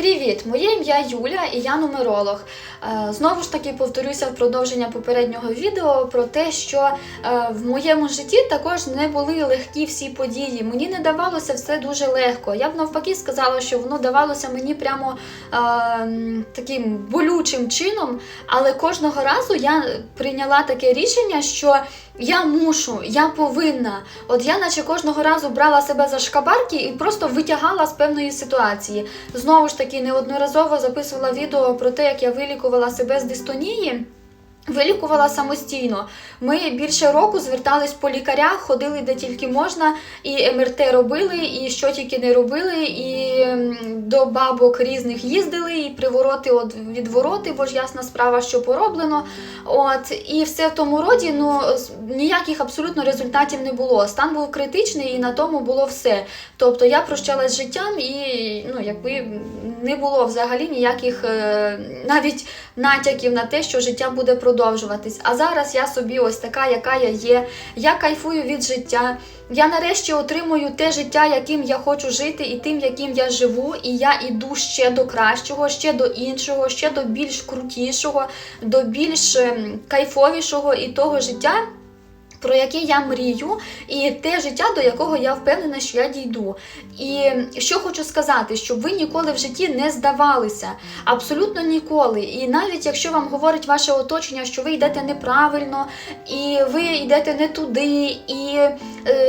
Привіт! Моє ім'я Юля і я нумеролог. Е, Знову ж таки повторюся в продовження попереднього відео про те, що е, в моєму житті також не були легкі всі події. Мені не давалося все дуже легко. Я б навпаки сказала, що воно давалося мені прямо е, таким болючим чином, але кожного разу я прийняла таке рішення, що я мушу, я повинна. От я, наче кожного разу брала себе за шкабарки і просто витягала з певної ситуації. Знову ж таки, неодноразово записувала відео про те, як я вилікувала себе з дистонії. Вилікувала самостійно. Ми більше року звертались по лікарях, ходили де тільки можна, і МРТ робили, і що тільки не робили, і до бабок різних їздили, і привороти от відвороти, бо ж ясна справа, що пороблено. От і все в тому роді, ну ніяких абсолютно результатів не було. Стан був критичний, і на тому було все. Тобто я прощалась з життям, і ну якби не було взагалі ніяких е, навіть натяків на те, що життя буде продовжуватись. А зараз я собі ось така, яка я є. Я кайфую від життя. Я нарешті отримую те життя, яким я хочу жити, і тим, яким я живу. І я іду ще до кращого, ще до іншого, ще до більш крутішого, до більш ем, кайфовішого і того життя. Про яке я мрію, і те життя, до якого я впевнена, що я дійду. І що хочу сказати, щоб ви ніколи в житті не здавалися, абсолютно ніколи. І навіть якщо вам говорить ваше оточення, що ви йдете неправильно, і ви йдете не туди, і,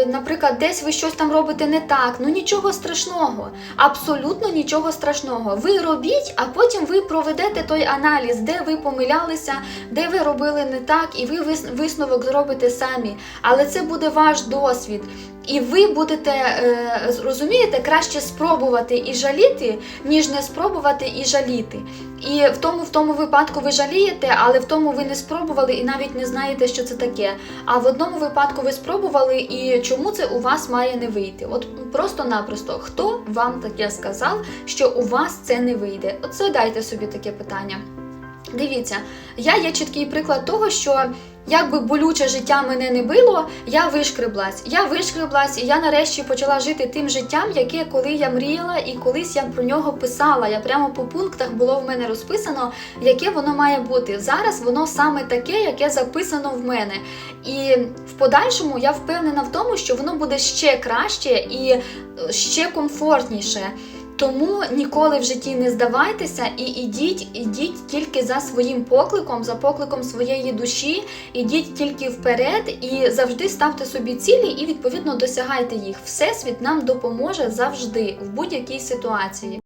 наприклад, десь ви щось там робите не так, ну нічого страшного, абсолютно нічого страшного. Ви робіть, а потім ви проведете той аналіз, де ви помилялися, де ви робили не так, і ви висновок зробите самі. Але це буде ваш досвід. І ви будете е, розумієте, краще спробувати і жаліти, ніж не спробувати і жаліти. І в тому в тому випадку ви жалієте, але в тому ви не спробували і навіть не знаєте, що це таке. А в одному випадку ви спробували, і чому це у вас має не вийти? От просто-напросто, хто вам таке сказав, що у вас це не вийде? От задайте собі таке питання. Дивіться, я є чіткий приклад того, що як би болюче життя мене не било, я вишкреблась. Я вишкреблась, і я нарешті почала жити тим життям, яке коли я мріяла, і колись я про нього писала. Я прямо по пунктах було в мене розписано, яке воно має бути. Зараз воно саме таке, яке записано в мене. І в подальшому я впевнена в тому, що воно буде ще краще і ще комфортніше. Тому ніколи в житті не здавайтеся і ідіть, ідіть тільки за своїм покликом, за покликом своєї душі, ідіть тільки вперед і завжди ставте собі цілі і відповідно досягайте їх. Всесвіт нам допоможе завжди в будь-якій ситуації.